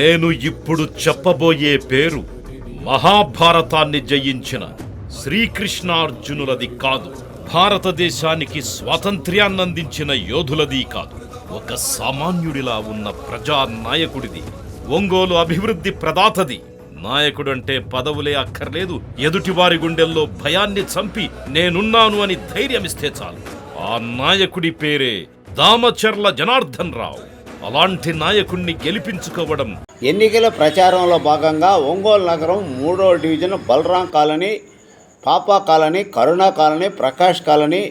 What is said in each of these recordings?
నేను ఇప్పుడు చెప్పబోయే పేరు మహాభారతాన్ని జయించిన శ్రీకృష్ణార్జునులది కాదు. భారతదేశానికి స్వాతంత్ర్యాన్నందించిన యోధులది కాదు. ఒక సామాన్యుడిలా ఉన్న ప్రజా నాయకుడిది ఒంగోలు అభివృద్ధి ప్రదాతది. నాయకుడంటే పదవులే అక్కర్లేదు. ఎదుటివారి గుండెల్లో భయాన్ని చంపి నేనున్నాను అని ధైర్యమిస్తే చాలు. ఆ నాయకుడి పేరే దామచర్ల జనార్దన్ రావు. అలాంటి నాయకుణ్ణి గెలిపించుకోవడం ఎన్నికల ప్రచారంలో భాగంగా ఒంగోలు నగరం మూడో division Balaram colony Papa colony Karuna colony Prakash colony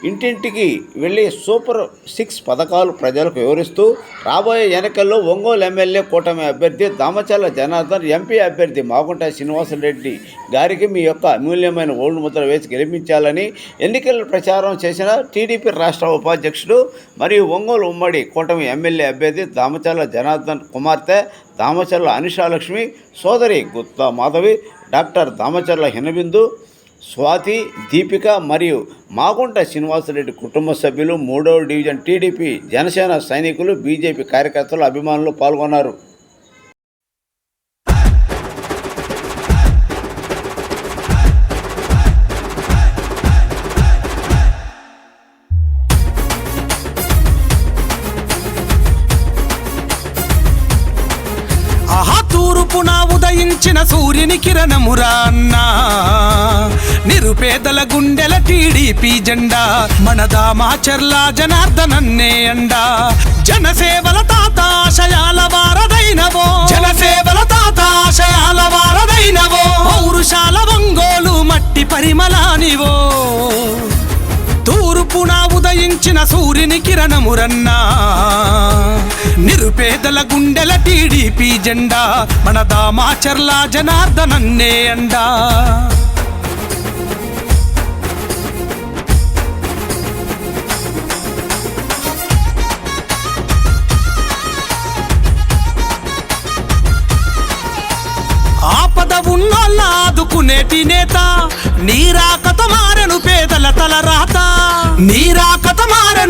ఇంటింటికి వెళ్ళి సూపర్ సిక్స్ పథకాలు ప్రజలకు వివరిస్తూ రాబోయే ఎన్నికల్లో ఒంగోలు ఎమ్మెల్యే కూటమి అభ్యర్థి దామచర్ల జనార్దన్ ఎంపీ అభ్యర్థి మాగుంట శ్రీనివాసరెడ్డి గారికి మీ యొక్క అమూల్యమైన ఓల్డ్ ముద్ర వేసి గెలిపించాలని ఎన్నికల ప్రచారం చేసిన టీడీపీ రాష్ట్ర ఉపాధ్యక్షుడు మరియు ఒంగోలు ఉమ్మడి కూటమి ఎమ్మెల్యే అభ్యర్థి దామచర్ల జనార్దన్ కుమార్తె దామచర్ల అనిషాలక్ష్మి సోదరి గుత్తా మాధవి డాక్టర్ దామచర్ల హినబిందు స్వాతి దీపిక మరియు మాగుంట శ్రీనివాసరెడ్డి కుటుంబ సభ్యులు మూడవ డివిజన్ టీడీపీ జనసేన సైనికులు బీజేపీ కార్యకర్తలు అభిమానులు పాల్గొన్నారు. ఉదయించిన సూర్యుని కిరణమురా అన్నా. నిరుపేదల గుండెల టీడీపీ జెండా. మన దామాచర్ల జనార్దనన్నే అండా. జనసేవల తాత ఆశయాల వారదైనవో. జనసేవల తాత ఆశయాల వారదైనవో. పౌరుషాల వంగోలు మట్టి పరిమళానివో. తూర్పున ఉదయించిన సూర్యుని కిరణమురన్నా. నిరుపేదల గుండెల టీడీపీ జెండా మన దామాచర్ల జనార్దనన్నే అండా. ఆపద ఉన్నోళ్ళ ఆదుకునేటి నేత నీరాకత మారెను పేదల తల రాత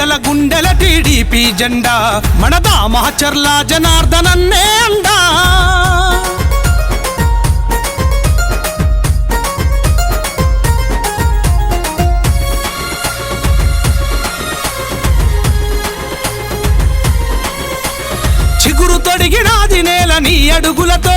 నిరుపేదల గుండెల టీడీపీ జెండా మనదా మహచర్ల జనార్దనన్నే అండా. చిగురు తొడిగినాది నేల నీ అడుగులతో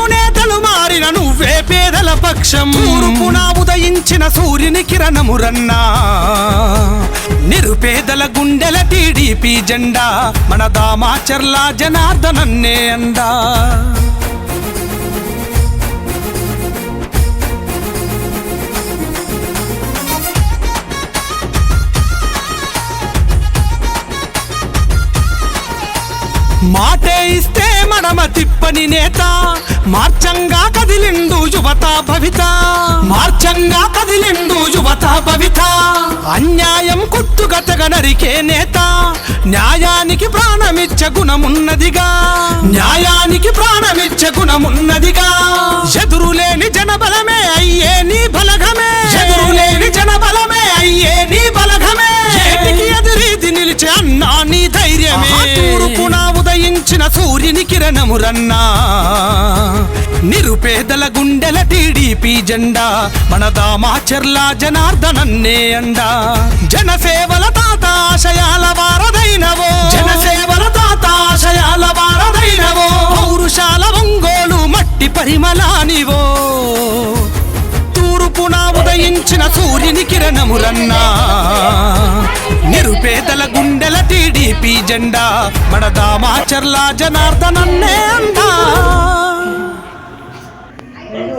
వర్షం పక్షం ఉదయించిన సూర్యుని కిరణమురన్నా. నిరుపేదల గుండెల టీడీపీ జెండా మన దామాచర్ల జనార్దనన్నే అందా. మాటే ఇస్తే మనమ తిప్పని నేత మార్చంగా యువత భవిత. మార్చంగా కదిలిండు యువత భవిత. అన్యాయం కొట్టుగతగ నరికే నేత. న్యాయానికి ప్రాణమిచ్చ గుణమున్నదిగా. న్యాయానికి ప్రాణమిచ్చ గుణమున్నదిగా. ఎదురులేని జనబలమే అయ్యే నీ బలగమే. ఎదురులేని జనబలమే అయ్యే నీ బలగమే. ఏటికి నిలిచే అన్నా నీ ధైర్యమే. తూర్పున ఉదయించిన సూర్యుని కిరణమురన్నా నిరుపేదల గుండెల టీడీపీ జెండా. మన దామాచర్ల జనార్దనన్నే అండా. జనసేవల తాత ఆశయాల వారదైనవో. జనసేవల తాత ఆశయాల వారదైనవో. పౌరుషాల ఒంగోలు మట్టి పరిమళానివో. ఉదయించిన సూర్యుని కిరణమురన్నా నిరుపేదల గుండెల టీడీపీ జెండా మడదామా చర్లా జనార్దనన్నే అందా. రెండు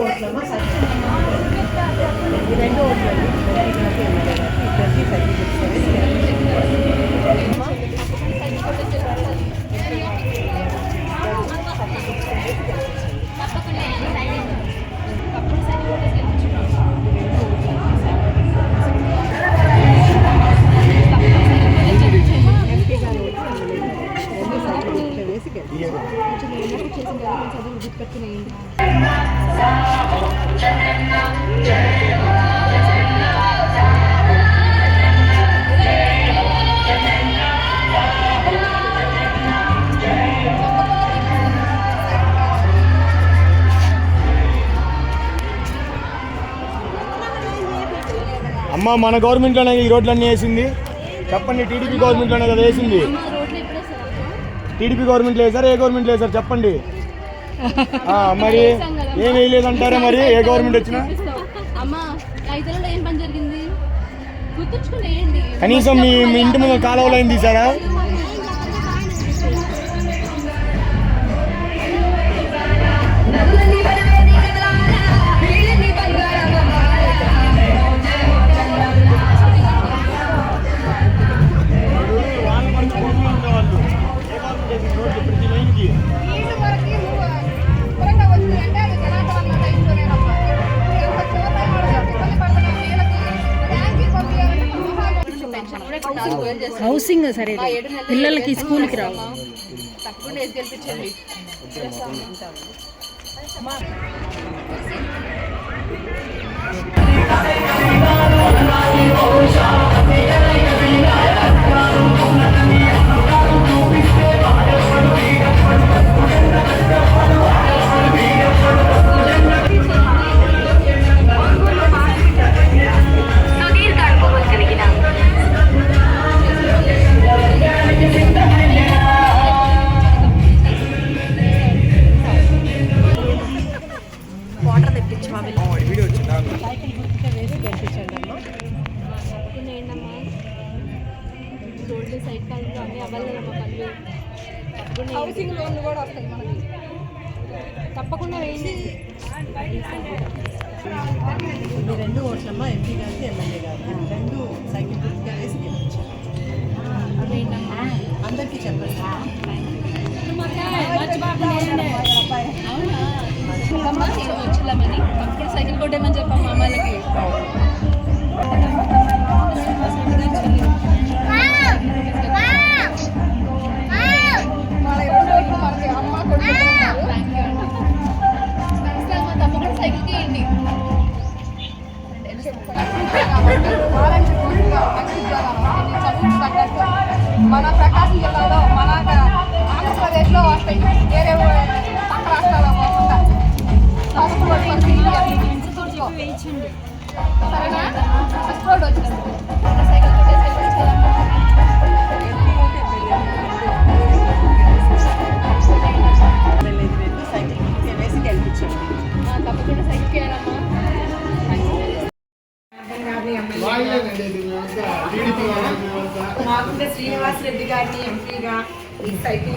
అమ్మ మన గవర్నమెంట్లోనే ఈ రోడ్లన్నీ వేసింది. చెప్పండి టీడీపీ గవర్నమెంట్లోనే కదా వేసింది. టీడీపీ గవర్నమెంట్లో వేసారు ఏ గవర్నమెంట్లో వేసారు చెప్పండి. ఆ, మరి ఏం వేయలేదంటారా మరి? ఏ గవర్నమెంట్ వచ్చినా? కనీసం మీ మీ ఇంటి ముందు కాలువలో ఏం తీసారా హౌసింగ్ సరే పిల్లలకి స్కూల్కి రావు తప్పకుండా రోడ్లు సైడ్ కాలంలో అన్నీ అవ్వాలమ్మా పనులు తప్పకుండా హౌసింగ్ లోన్లు కూడా వస్తాయి మనకి తప్పకుండా వేయండి ఈ రెండు ఓట్లమ్మా ఎంపీ గారికి ఎమ్మెల్యే గారికి రెండు సైకిల్ గుర్తుగా వేసి గెలిపించారు అందరికీ చెప్పండి అమ్మా ఇయ్యాలి. సరేనా ఫస్ట్ రోడ్ వచ్చింది సైకిల్ సైకిల్ తప్పకుండా సైకిల్ మాకుంటే శ్రీనివాస్ రెడ్డి గారిని ఎంపీగా ఈ సైకిల్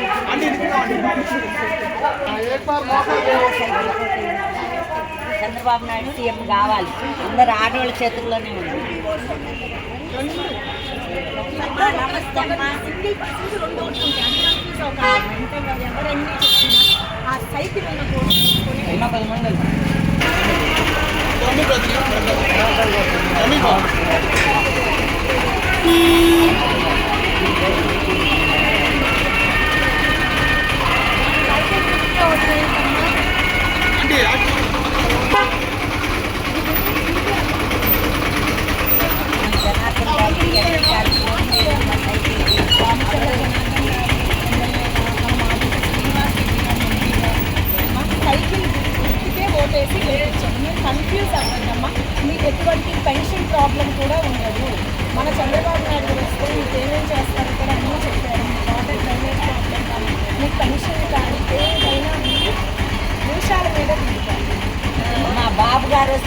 చంద్రబాబు నాయుడు సీఎం కావాలి. అందరు ఆడవాళ్ళ చేతుల్లోనే ఉంది నమస్తే అమ్మా. సింగిల్ పర్సన్ రెండు ఓట్లు ఉంటాయి అందరికీ సౌకర్యం అంటే ఎవరన్నీ చెప్తున్నా ఆ సైకిల్ ఉన్న ரெண்டு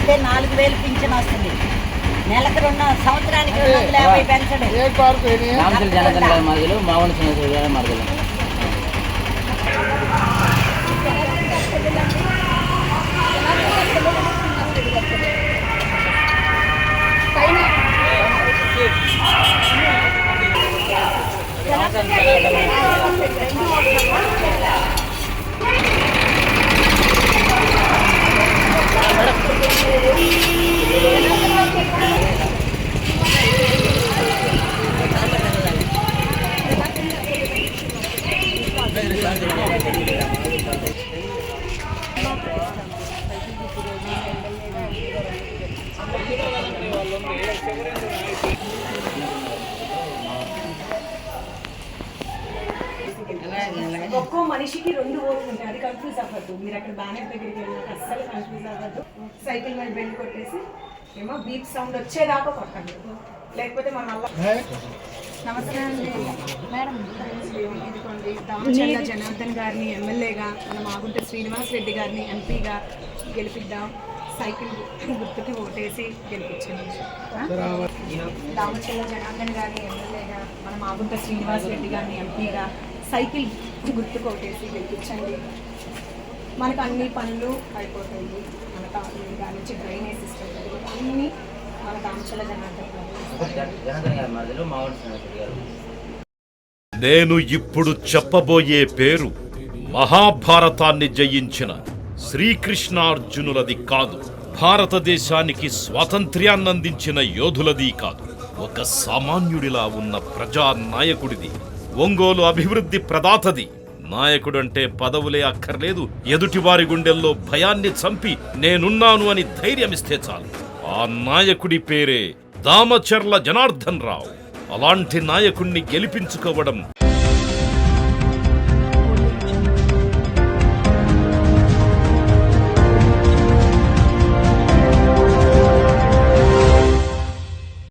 వస్తే నాలుగు వేలు పింఛన్ వస్తుంది. నెలకు రెండు సంవత్సరానికి రెండు వందల యాభై పెంచడు. రామచంద్ర జనార్దన్ గారి ఒక్కో మనిషికి రెండు ఓట్లు ఉంటాయి. అది కన్ఫ్యూజ్ అవ్వద్దు. మీరు అక్కడ బ్యానర్ దగ్గరికి వెళ్ళినాక అస్సలు కన్ఫ్యూజ్ అవ్వద్దు. సైకిల్ మీద బెల్ట్ కొట్టేసి ఏమో బీప్ సౌండ్ వచ్చేదాకా కొట్టండి. లేకపోతే మనం అలా నమస్తే అండి. మేడం ఇదిగోండి దామచల్ల జనార్దన్ గారిని ఎమ్మెల్యేగా మన మాగుంట శ్రీనివాస్ రెడ్డి గారిని ఎంపీగా గెలిపిద్దాం. సైకిల్ గుర్తుకి ఓటేసి గెలిపించండి దామచల్ల జనార్దన్ గారిని ఎమ్మెల్యేగా మన మాగుంట శ్రీనివాస్ రెడ్డి గారిని ఎంపీగా సైకిల్ గుర్తుకు ఓటేసి గెలిపించండి. మనకు అన్ని పనులు అయిపోతాయి. మన తాగునీరు కానీ నుంచి డ్రైనేజ్ సిస్టమ్ అన్నీ మన దామచల్ల జనార్దన్ గారు. నేను ఇప్పుడు చెప్పబోయే పేరు మహాభారతాన్ని జయించిన శ్రీకృష్ణార్జునులది కాదు. భారతదేశానికి స్వాతంత్ర్యాన్నందించిన యోధులది కాదు. ఒక సామాన్యుడిలా ఉన్న ప్రజా నాయకుడిది ఒంగోలు అభివృద్ధి ప్రదాతది. నాయకుడంటే పదవులే అక్కర్లేదు. ఎదుటివారి గుండెల్లో భయాన్ని చంపి నేనున్నాను అని ధైర్యమిస్తే చాలు. ఆ నాయకుడి పేరే దామచర్ల జనార్దన్ రావు. అలాంటి నాయకుణ్ణి గెలిపించుకోవడం